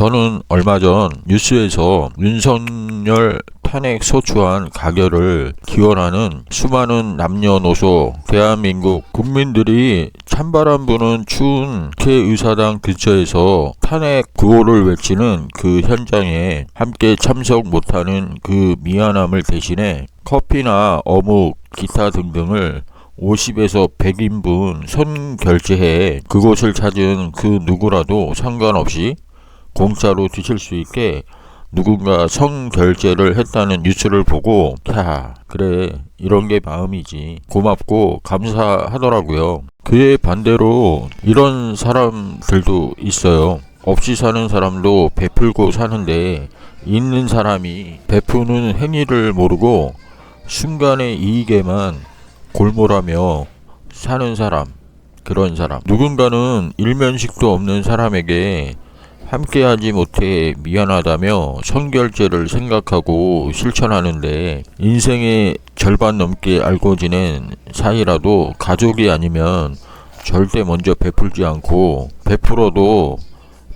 저는 얼마 전 뉴스에서 윤석열 탄핵 소추안 가결을 기원하는 수많은 남녀노소 대한민국 국민들이 찬바람 부는 추운 국회의사당 근처에서 탄핵 구호를 외치는 그 현장에 함께 참석 못하는 그 미안함을 대신해 커피나 어묵, 기타 등등을 50에서 100인분 선 결제해 그곳을 찾은 그 누구라도 상관없이 공짜로 드실 수 있게 누군가 성결제를 했다는 뉴스를 보고 야 그래 이런 게 마음이지. 고맙고 감사하더라고요. 그에 반대로 이런 사람들도 있어요. 없이 사는 사람도 베풀고 사는데 있는 사람이 베푸는 행위를 모르고 순간의 이익에만 골몰하며 사는 사람 그런 사람. 누군가는 일면식도 없는 사람에게 함께하지 못해 미안하다며 성결제를 생각하고 실천하는데 인생의 절반 넘게 알고 지낸 사이라도 가족이 아니면 절대 먼저 베풀지 않고 베풀어도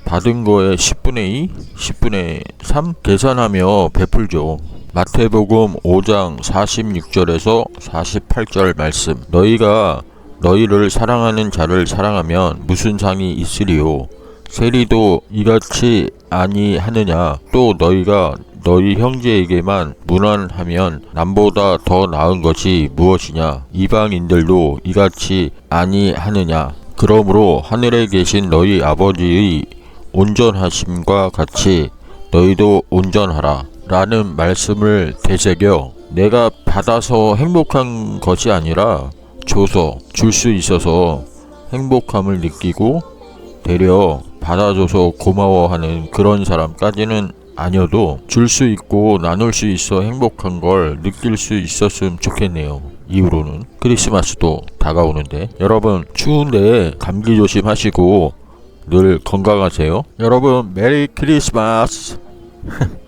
받은 거의 10분의 2, 10분의 3 계산하며 베풀죠. 마태복음 5장 46절에서 48절 말씀 너희가 너희를 사랑하는 자를 사랑하면 무슨 상이 있으리요 세리도 이같이 아니하느냐? 또 너희가 너희 형제에게만 무난하면 남보다 더 나은 것이 무엇이냐? 이방인들도 이같이 아니하느냐? 그러므로 하늘에 계신 너희 아버지의 온전하심과 같이 너희도 온전하라. 라는 말씀을 되새겨 내가 받아서 행복한 것이 아니라 줘서 줄 수 있어서 행복함을 느끼고 되려 받아줘서 고마워하는 그런 사람까지는 아니어도 줄 수 있고 나눌 수 있어 행복한 걸 느낄 수 있었으면 좋겠네요. 이후로는 크리스마스도 다가오는데 여러분 추운데 감기 조심하시고 늘 건강하세요. 여러분 메리 크리스마스.